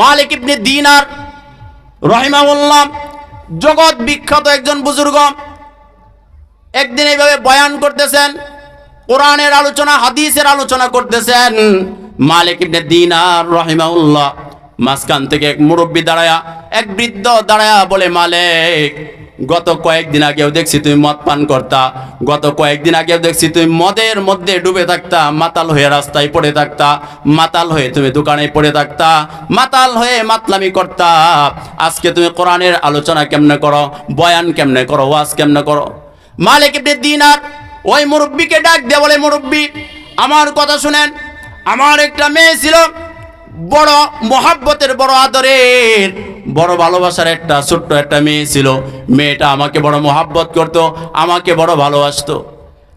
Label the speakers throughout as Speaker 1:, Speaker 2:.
Speaker 1: মালিক ইবনে দিনার রহিমাউল্লাহ জগৎ বিখ্যাত একজন বুজুর্গ। একদিন এইভাবে বয়ান করতেছেন, কোরআনের আলোচনা, হাদিসের আলোচনা করতেছেন। মালিক ইবনে দিনার রহিমাউল্লাহ মাঝখান থেকে এক মুরব্বী দাঁড়ায়া, এক বৃদ্ধ দাঁড়ায়া বলে, মালিক গত কয়েকদিন আগেও দেখছি তুমি মদ পান করতা। গত কয়েকদিন আগেও দেখছি তুমি মদের মধ্যে ডুবে থাকতা। মাতাল হয়ে রাস্তায় পড়ে থাকতা। মাতাল হয়ে তুমি দোকানে পড়ে থাকতা। মাতাল হয়ে মাতলামি করতা। আজকে তুমি কোরআনের আলোচনা কেমনে করো? বয়ান কেমনে করো? ওয়াজ কেমনে করো? মালিক ইবনে দিনার, ওই মুরব্বীকে ডাক দিয়ে বলে, মুরব্বী, আমার কথা শুনেন। আমার একটা মেয়ে ছিল, বড়, মহাব্বতের বড় আদরের। বড় ভালোবাসার একটা, ছোট্ট একটা মেয়ে ছিল। মেয়েটা আমাকে বড় মোহাব্বত করতো, আমাকে বড় ভালোবাসতো।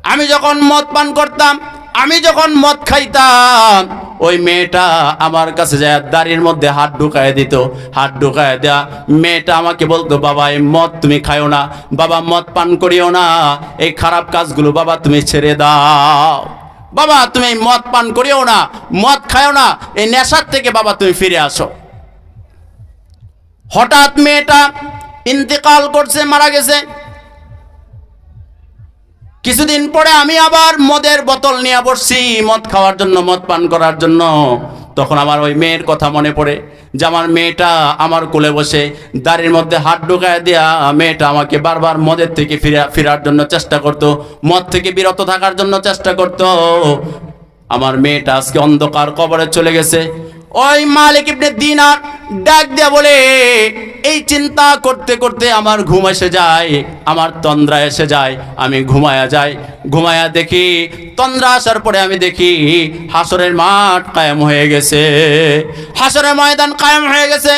Speaker 1: আমি যখন মদ পান করতাম, আমি যখন মদ খাইতাম, ওই মেয়েটা আমার কাছে যায়, দাড়ির মধ্যে হাত ঢুকায় দিত। হাত ঢুকায় দেয়া, মেয়েটা আমাকে বলতো, বাবা, এই মদ তুমি খাইও না। বাবা, মদ পান করিও না। এই খারাপ কাজগুলো, বাবা, তুমি ছেড়ে দাও। বাবা, তুমি মদ পান করিও না, মদ খাইও না। এই নেশার থেকে, বাবা, তুমি ফিরে আসো। হঠাৎ মেয়েটা ইন্তেকাল করছে, মারা গেছে। কিছুদিন পরে আমি আবার মদের বোতল নিয়ে বসছি, মদ খাওয়ার জন্য, মদ পান করার জন্য। তখন আমার ওই মেয়ের কথা মনে পড়ে যে আমার মেয়েটা আমার কোলে বসে দাড়ির মধ্যে হাত ঢুকায় দেয়া মেয়েটা আমাকে বারবার মদের থেকে ফিরা, ফেরার জন্য চেষ্টা করত, মদ থেকে বিরত থাকার জন্য চেষ্টা করত। আমার মেয়েটা আজকে অন্ধকার কবরে চলে গেছে। ওই মালিক ইবনে দিনার ডাক দেয়া বলে, এই চিন্তা করতে করতে আমার ঘুম এসে যায়, আমার তন্দ্রা এসে যায়, আমি ঘুমায়া যাই। ঘুমায়া দেখি, তন্দ্রা আসার পরে আমি দেখি হাসরের মাঠ কায়েম হয়ে গেছে। হাসরের ময়দান কায়েম হয়ে গেছে।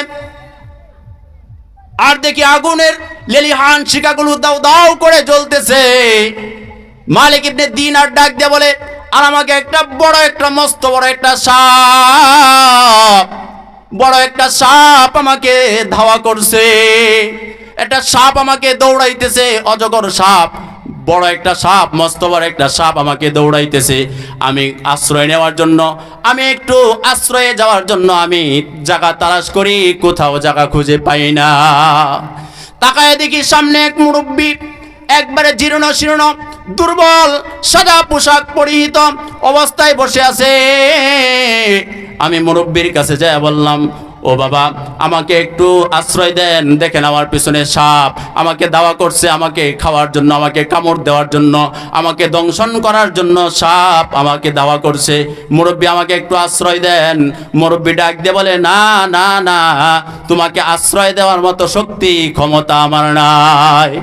Speaker 1: আর দেখি আগুনের লেলিহান শিকাগুলো দাও দাও করে জ্বলতেছে। মালিক ইবনে দিন আর ডাক দিয়ে বলে আর আমাকে একটা বড়, একটা মস্ত, বড় একটা সাপ, বড় একটা সাপ আমাকে ধাওয়া করছে। একটা সাপ আমাকে দৌড়াইতেছে, অজগর সাপ, বড় একটা সাপ, মস্ত, বড় একটা সাপ আমাকে দৌড়াইতেছে। আমি আশ্রয় নেওয়ার জন্য, আমি একটু আশ্রয়ে যাওয়ার জন্য আমি জায়গা তালাশ করি, কোথাও জায়গা খুঁজে পাই না। তাকায় দেখি সামনে এক মুরব্বী, একবারে জীর্ণ শীর্ণ দুর্বল, সাদা পোশাক পরিহিত অবস্থায় বসে আছে। আমি মুরব্বীর কাছে যাই বললাম, ও বাবা, আমাকে একটু আশ্রয় দেন। দেখেন আমার পিছনে সাপ। আমাকে দাওয়া করছে, আমাকে খাওয়ার জন্য, আমাকে কামড় দেওয়ার জন্য, আমাকে দংশন করার জন্য সাপ আমাকে দাওয়া করছে। মুরব্বী, আমাকে একটু আশ্রয় দেন। মুরব্বী ডাক দিয়ে বলে, না না না, তোমাকে আশ্রয় দেওয়ার মতো শক্তি, ক্ষমতা আমার নাই।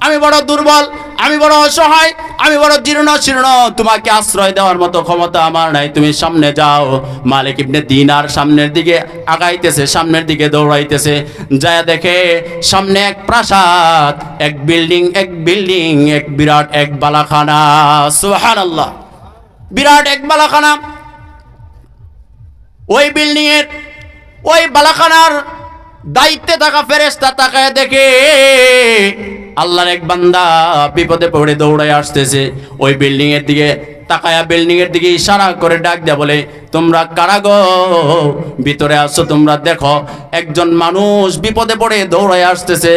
Speaker 1: আমি বড় দুর্বল আমি বড় অসহায়, আমি বড় জীর্ণ শীর্ণ, তোমাকে আশ্রয় দেওয়ার মতো ক্ষমতা আমার নাই। তুমি সামনে যাও। মালিক ইবনে দিনার সামনের দিকে আগাইতেছে, সামনের দিকে দৌড়াইতেছে। যায় দেখে সামনে এক প্রাসাদ, এক বিল্ডিং এক বিল্ডিং, এক বিরাট এক বালাখানা। সুবহানাল্লাহ। বিরাট এক বালাখানা। ওই বিল্ডিং এর ওই বালাখানার দায়িত্বে থাকা ফেরেস্তা তাকায় দেখে, আল্লাহর এক বান্দা বিপদে পড়ে দৌড়ায় আসতেছে। ওই বিল্ডিং এর দিকে তাকায়া বিল্ডিং এর দিকে ইশারা করে ডাক দেয়া বলে, তোমরা কারাগো ভিতরে আসো তোমরা দেখো, একজন মানুষ বিপদে পড়ে দৌড়ায় আসতেছে।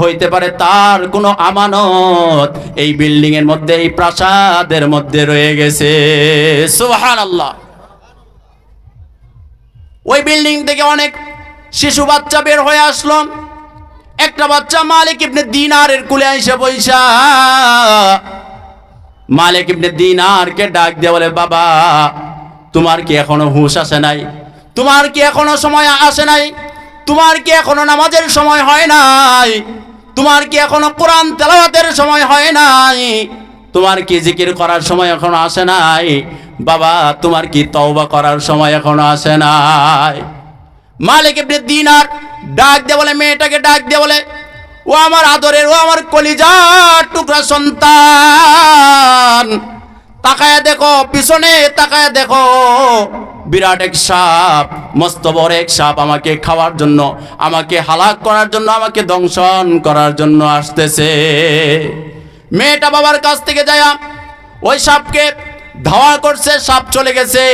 Speaker 1: হইতে পারে তার কোনো আমানত এই বিল্ডিং এর মধ্যে, এই প্রাসাদের মধ্যে রয়ে গেছে। সুবহানাল্লাহ। ওই বিল্ডিং থেকে অনেক শিশু বাচ্চা বের হয়ে আসলো। একটা বাচ্চা মালিক ইবনে দিনারের কুলে এসে বইসা, মালিক ইবনে দিনারকে ডাক দিয়ে বলে, বাবা, তোমার কি এখনও হুঁশ আসে নাই? তোমার কি এখনও সময় আসে নাই? তোমার কি এখনও নামাজের সময় হয় নাই? তোমার কি এখনও কোরআন তেলাওয়াতের সময় হয় নাই? তোমার কি জিকির করার সময় এখনও আসে নাই? বাবা, তোমার কি তওবা করার সময় এখনও আসে নাই? মালিক ইবনে দিনার, ডাক দিয়ে বলে, মেয়েটাকে ডাক দিয়ে বলে, ও আমার আদরের, ও আমার কলিজার টুকরা সন্তান। তাকায় দেখো, পিছনে তাকায় দেখো, বিরাট এক সাপ, মস্ত বড় এক সাপ আমাকে খাওয়ার জন্য, আমাকে হালাক করার জন্য, আমাকে দংশন করার জন্য আসতেছে। মেয়েটা বাবার কাছ থেকে যায়, ওই সাপকে ধাওয়া করছে, সাপ চলে গেছে।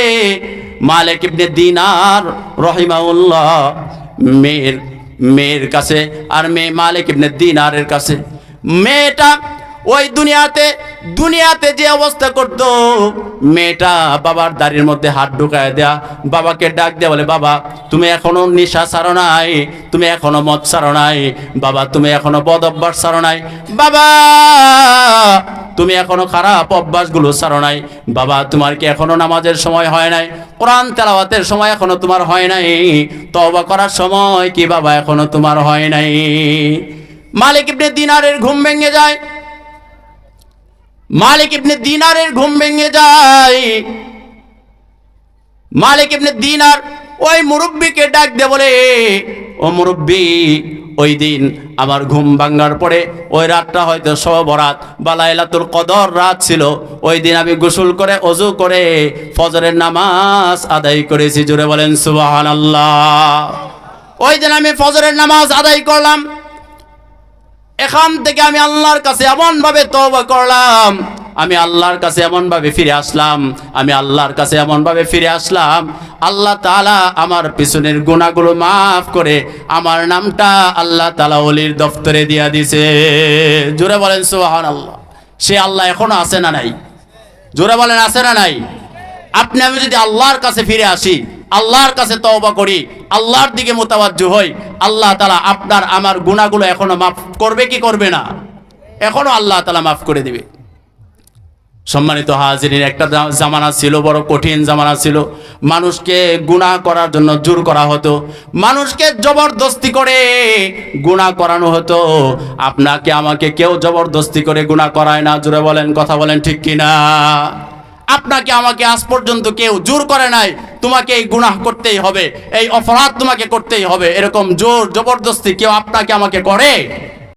Speaker 1: মালিক ইবনে দিনার রহিমাউল্লাহ মেয়ের মেয়ের কাছে আর মেয়ে মালিক ইবনে দিনারের কাছে। মেয়েটা ওই দুনিয়াতে দুনিয়াতে যে অবস্থা করত, মেয়েটা বাবার দাড়ির মধ্যে হাত ঢুকায় দেয়া, বাবাকে ডাক দেয়া বলে, বাবা, তুমি এখনও নেশা ছাড়ো নাই, তুমি এখনও মদ ছাড়ো নাই, বাবা, তুমি এখনও বদ অভ্যাস ছাড়ো নাই। বাবা তুমি এখনও খারাপ অভ্যাসগুলো ছাড়ো নাই। বাবা, তোমার কি এখনও নামাজের সময় হয় নাই? কোরআন তেলাওয়াতের সময় এখনও তোমার হয় নাই। তওবা করার সময় কি বাবা, এখনও তোমার হয় নাই? মালিক ইবনে দিনারের ঘুম ভেঙে যায়। মালিক ইবনে দিনারের ঘুম ভেঙে যায়। মালিক ইবনে দিনার ওই মুরব্বীকে ডাক দে বলে, ও মুরব্বী ওই দিন আমার ঘুম ভাঙ্গার পরে ওই রাতটা হয়তো সবরাত বা লাইলাতুল কদর রাত ছিল। ওই দিন আমি গোসল করে, অজু করে ফজরের নামাজ আদায় করেছি। জুড়ে বলেন, সুবহানাল্লাহ। ওই দিন আমি ফজরের নামাজ আদায় করলাম। এখান থেকে আমি আল্লাহর কাছে এমন ভাবে তওবা করলাম আমি আল্লাহর কাছে এমন ভাবে ফিরে আসলাম, আমি আল্লাহর কাছে এমন ভাবে ফিরে আসলাম, আল্লাহ তালা আমার পিছনের গুণাগুলো মাফ করে আমার নামটা আল্লাহ তালা অলির দফতরে দিয়া দিছে জোরে বলেন সোহান আল্লাহ সে আল্লাহ এখনও আছে না নাই? জোরে বলেন আছে না নাই? আপনি, আমি যদি আল্লাহর কাছে ফিরে আসি, আল্লাহর কাছে তওবা করি, আল্লাহর দিকে মোতাবাজ্য হই, আল্লাহ তালা আপনার আমার গুণাগুলো এখনও মাফ করবে কি করবে না? এখনও আল্লাহ তালা মাফ করে দিবে। সম্মানিত হাজিরিন, একটা জামানা ছিল, বড় কঠিন জামানা ছিল। মানুষকে গুনাহ করার জন্য জোর করা হতো। মানুষকে জবরদস্তি করে গুনাহ করানো হতো। আপনাকে, আমাকে কেউ জবরদস্তি করে গুনাহ করায় না। জোরে বলেন, কথা বলেন ঠিক কিনা? আপনাকে, আমাকে আজ পর্যন্ত কেউ জোর করে নাই। তোমাকে এই গুনাহ করতেই হবে। এই অপরাধ তোমাকে করতেই হবে। এরকম জোর, জবরদস্তি কেউ আপনাকে, আমাকে করে?